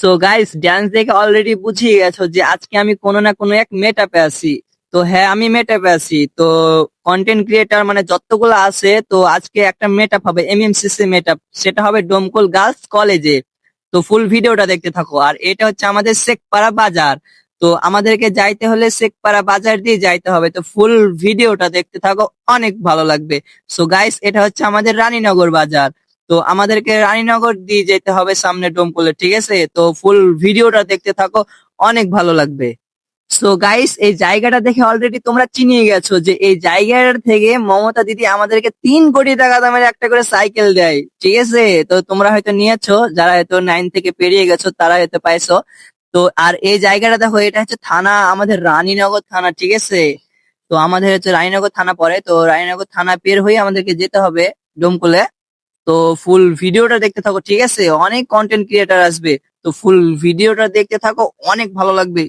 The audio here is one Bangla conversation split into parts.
সো গাইস ড্যান্স দেখে অলরেডি বুঝিয়ে গেছো যে আজকে আমি কোনো না কোনো এক মেটাপে আছি। তো হ্যাঁ আমি মেটাপে আছি। তো কন্টেন্ট ক্রিয়েটার মানে যতগুলো আছে, তো আজকে একটা মেটাপ হবে এমএমসিসি মেটাপ সেটা হবে ডোমকল গার্লস কলেজে। তো ফুল ভিডিওটা দেখতে থাকো। আর এটা হচ্ছে আমাদের শেখপাড়া বাজার। তো আমাদেরকে যাইতে হলে শেখপাড়া বাজার দিয়ে যাইতে হবে। তো ফুল ভিডিওটা দেখতে থাকো, অনেক ভালো লাগবে। সো গাইস এটা হচ্ছে আমাদের রানীনগর বাজার। তো আমাদেরকে রানীনগর দিয়ে যেতে হবে সামনে ডোমকলে, ঠিক আছে? তো ফুল ভিডিওটা দেখতে থাকো, অনেক ভালো লাগবে। সো গাইস এই জায়গাটা দেখে অলরেডি তোমরা চিনিয়ে গেছো যে এই জায়গাটার থেকে মমতা দিদি আমাদেরকে তিন কোটি টাকা দামের একটা করে সাইকেল দেয়, ঠিক আছে? তো তোমরা হয়তো নিয়েছো, যারা হয়তো নাইন থেকে পেরিয়ে গেছো, তারা হয়তো পাইছো। তো আর এই জায়গাটা দেখো, এটা হচ্ছে থানা, আমাদের রানীনগর থানা, ঠিক আছে? তো আমাদের হচ্ছে রানীনগর থানা পড়ে, তো রানীনগর থানা পের হয়ে আমাদেরকে যেতে হবে ডোমকলে। তো ফুল ভিডিওটা দেখতে থাকো, ঠিক আছে? অনেক কন্টেন্ট ক্রিয়েটার আসবে। তো ফুল ভিডিওটা দেখতে থাকো, অনেক ভালো লাগবে।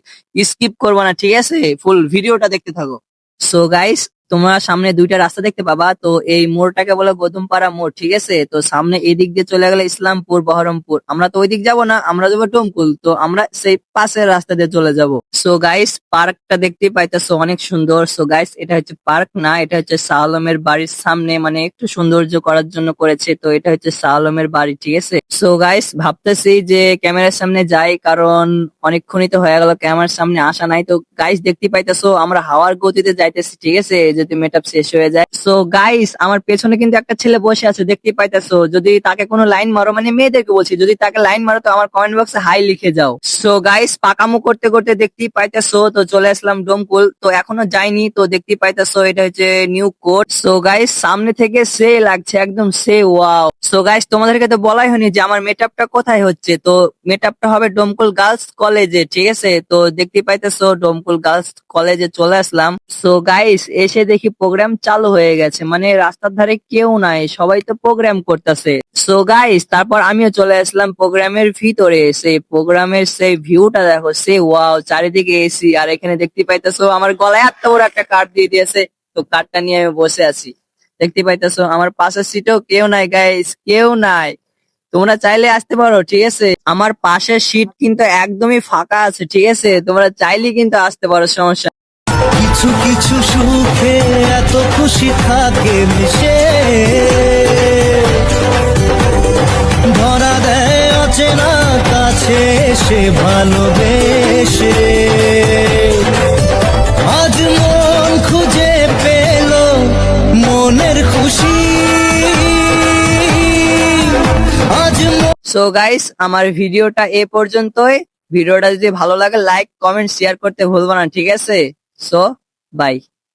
স্কিপ করবে না, ঠিক আছে? ফুল ভিডিওটা দেখতে থাকো। সো গাইস তোমরা সামনে দুইটা রাস্তা দেখতে পাবা। তো এই মোড়টাকে বলে গৌতমপাড়া মোড়, ঠিক আছে? তো সামনে এই দিক দিয়ে চলে গেলে ইসলামপুর, বহরমপুর। আমরা তো ওই দিক যাব না, আমরা যাব ডোমকুল তো আমরা সেই পাশের রাস্তা দিয়ে চলে যাব। সো গাইস পার্কটা দেখতে পাইতেছো অনেক সুন্দর। সো গাইস এটা হচ্ছে পার্ক না, এটা হচ্ছে শাহ আলমের বাড়ির সামনে মানে একটু সৌন্দর্য করার জন্য করেছে। তো এটা হচ্ছে শাহ আলমের বাড়ি, ঠিক আছে? সো গাইস ভাবতেছি যে ক্যামেরার সামনে যাই, কারণ অনেকক্ষণই তো হয়ে গেল, ক্যামেরার সামনে আসা নাই। তো গাইস দেখতে পাইতেছো আমরা হাওয়ার গতিতে যাইতেছি, ঠিক আছে? যদি মেটআপ শেষ হয়ে যায়। সো গাইস আমার পেছনে কিন্তু একটা ছেলে বসে আছে দেখতে পাইতেছো। যদি তাকে কোনো লাইন মারো মানে মেয়েদেরকে বলছি, যদি তাকে লাইন মারো, তো আমার কমেন্ট বক্সে হাই লিখে যাও। সো গাইস পাকামু করতে করতে দেখতেই পাইতেছো, তো চলে আসলাম ডোমকুল। তো এখনও যাইনি, তো দেখতেই পাইতেছো, এটা হচ্ছে নিউ কোর্ট সো গাইস সামনে থেকে সে লাগছে, একদম সে ওয়াও সো গাইস তোমাদেরকে তো বলাই হয়নি যে আমার মেটআপটা কোথায় হচ্ছে। তো মেটআপটা হবে ডোমকুল গার্লস কলেজে ঠিক আছে? তো দেখতেই পাইতেছো, ডোমকুল গার্লস কলেজে চলে আসলাম। সো গাইস এসে দেখি প্রোগ্রাম চালু হয়ে গেছে। মানে রাস্তার ধারে কেউ নাই, সবাই তো প্রোগ্রাম করতেছে। সো গাইস তারপর আমিও চলে আসলাম প্রোগ্রামের ভিতরে। সেই প্রোগ্রামের সেই ভিউটা দেখো সে ওয়াও চারিদিকে এসি আর এখানে দেখতে পাইতেছো আমার গলায় এত বড় একটা কার্ড দিয়ে দিয়েছে। তো কার্ডটা নিয়ে আমি বসে আছি। দেখতে পাইতেছো আমার পাশের সিটেও কেউ নাই গাইস কেউ নাই। তোমরা চাইলে আসতে পারো, ঠিক আছে? আমার পাশের সিট কিন্তু একদমই ফাঁকা আছে, ঠিক আছে? তোমরা চাইলে কিন্তু আসতে পারো, সমস্যা কিছু কিছু সুখে এত খুশি থাকে মিশে। ধরা দেয় অচেনা কাছে সে ভালোবেসে। আজ মন খুঁজে পেল মনের খুশি। আজ সো গাইস আমার ভিডিওটা এ পর্যন্তই। ভিডিওটা যদি ভালো লাগে লাইক কমেন্ট শেয়ার করতে ভুলবো না, ঠিক আছে? So Bye.